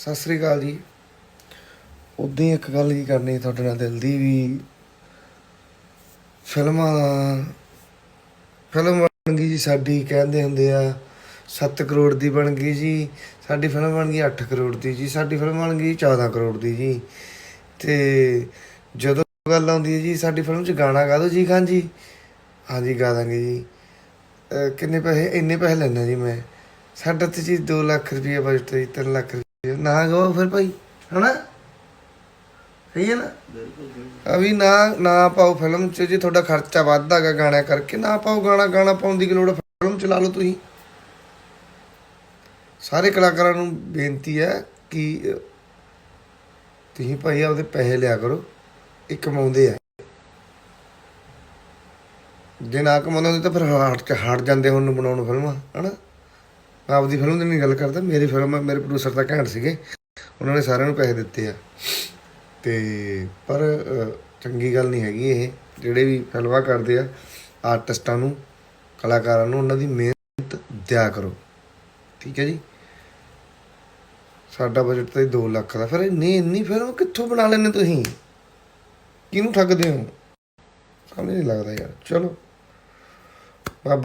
ਸਤਿ ਸ੍ਰੀ ਅਕਾਲ ਜੀ। ਉਦੋਂ ਹੀ ਇੱਕ ਗੱਲ ਕੀ ਕਰਨੀ ਤੁਹਾਡੇ ਨਾਲ ਦਿਲ ਦੀ ਵੀ ਫਿਲਮਾਂ ਫਿਲਮ ਬਣ ਗਈ ਜੀ ਸਾਡੀ, ਕਹਿੰਦੇ ਹੁੰਦੇ ਆ 7 ਕਰੋੜ ਦੀ ਬਣ ਗਈ ਜੀ, ਸਾਡੀ ਫਿਲਮ ਬਣ ਗਈ 8 ਕਰੋੜ ਦੀ ਜੀ, ਸਾਡੀ ਫਿਲਮ ਬਣ ਗਈ 14 ਕਰੋੜ ਦੀ ਜੀ। ਤੇ ਜਦੋਂ ਗੱਲ ਆਉਂਦੀ ਹੈ ਜੀ, ਸਾਡੀ ਫਿਲਮ 'ਚ ਗਾਣਾ ਗਾ ਦਿਓ ਜੀ ਖਾਨ ਜੀ। ਹਾਂਜੀ, ਗਾ ਦਾਂਗੇ ਜੀ। ਕਿੰਨੇ ਪੈਸੇ, ਇੰਨੇ ਪੈਸੇ ਲੈਣਾ ਜੀ ਮੈਂ। ਸਾਡਾ ਤੇ ਜੀ 2 ਲੱਖ ਰੁਪਏ ਬਜਟ ਹੈ 3 ਲੱਖ ਰੁਪਏ ਨਾ ਗਾਓ ਫਿਰ ਭਾਈ, ਹਨਾ? ਸਹੀ ਹੈ ਨਾ? ਅਭੀ ਨਾ ਨਾ ਪਾਓ ਫਿਲਮ 'ਚ ਜੇ ਤੁਹਾਡਾ ਖਰਚਾ ਵੱਧਦਾਗਾ ਗਾਣਾ ਕਰਕੇ, ਨਾ ਪਾਓ ਗਾਣਾ ਗਾਣਾ ਪਾਉਣ ਦੀ ਕੀ ਲੋੜ ਫਿਲਮ ਚਲਾ ਲਓ ਤੁਸੀਂ। ਸਾਰੇ ਕਲਾਕਾਰਾਂ ਨੂੰ ਬੇਨਤੀ ਹੈ ਕਿ, ਤੁਸੀਂ ਭਾਈ ਆਪਦੇ ਪੈਸੇ ਲਿਆ ਕਰੋ, ਇਹ ਕਮਾਉਂਦੇ ਆ। ਜੇ ਨਾ ਕਮਾਉਂਦੇ ਹੁੰਦੇ ਤਾਂ ਫਿਰ ਹਟ ਚ ਹਟ ਜਾਂਦੇ ਹੁਣ ਬਣਾਉਣ ਫਿਲਮਾਂ, ਹਨਾ? ਮੈਂ ਆਪਦੀ ਫਿਲਮ ਦੀ ਨਹੀਂ ਗੱਲ ਕਰਦਾ, ਮੇਰੀ ਫਿਲਮ ਮੇਰੇ ਪ੍ਰੋਡਿਊਸਰ ਤਾਂ ਘੈਂਟ ਸੀਗੇ। ਉਹਨਾਂ ਨੇ ਸਾਰਿਆਂ ਨੂੰ ਪੈਸੇ ਦਿੱਤੇ ਆ। ਤੇ ਪਰ ਚੰਗੀ ਗੱਲ ਨਹੀਂ ਹੈਗੀ ਇਹ। ਜਿਹੜੇ ਵੀ ਫਿਲਮਾਂ ਕਰਦੇ ਆ, ਆਰਟਿਸਟਾਂ ਨੂੰ, ਕਲਾਕਾਰਾਂ ਨੂੰ, ਉਹਨਾਂ ਦੀ ਮਿਹਨਤ ਦਿਆ ਕਰੋ। ਠੀਕ ਹੈ ਜੀ? ਸਾਡਾ ਬਜਟ ਤਾਂ 2 ਲੱਖ ਦਾ। ਫਿਰ ਇੰਨੀ ਇੰਨੀ ਫਿਲਮ ਕਿੱਥੋਂ ਬਣਾ ਲੈਂਦੇ ਤੁਸੀਂ? ਕਿਹਨੂੰ ਠੱਗਦੇ ਹੋ? ਸਮਝ ਨਹੀਂ ਲੱਗਦਾ ਯਾਰ। ਚਲੋ।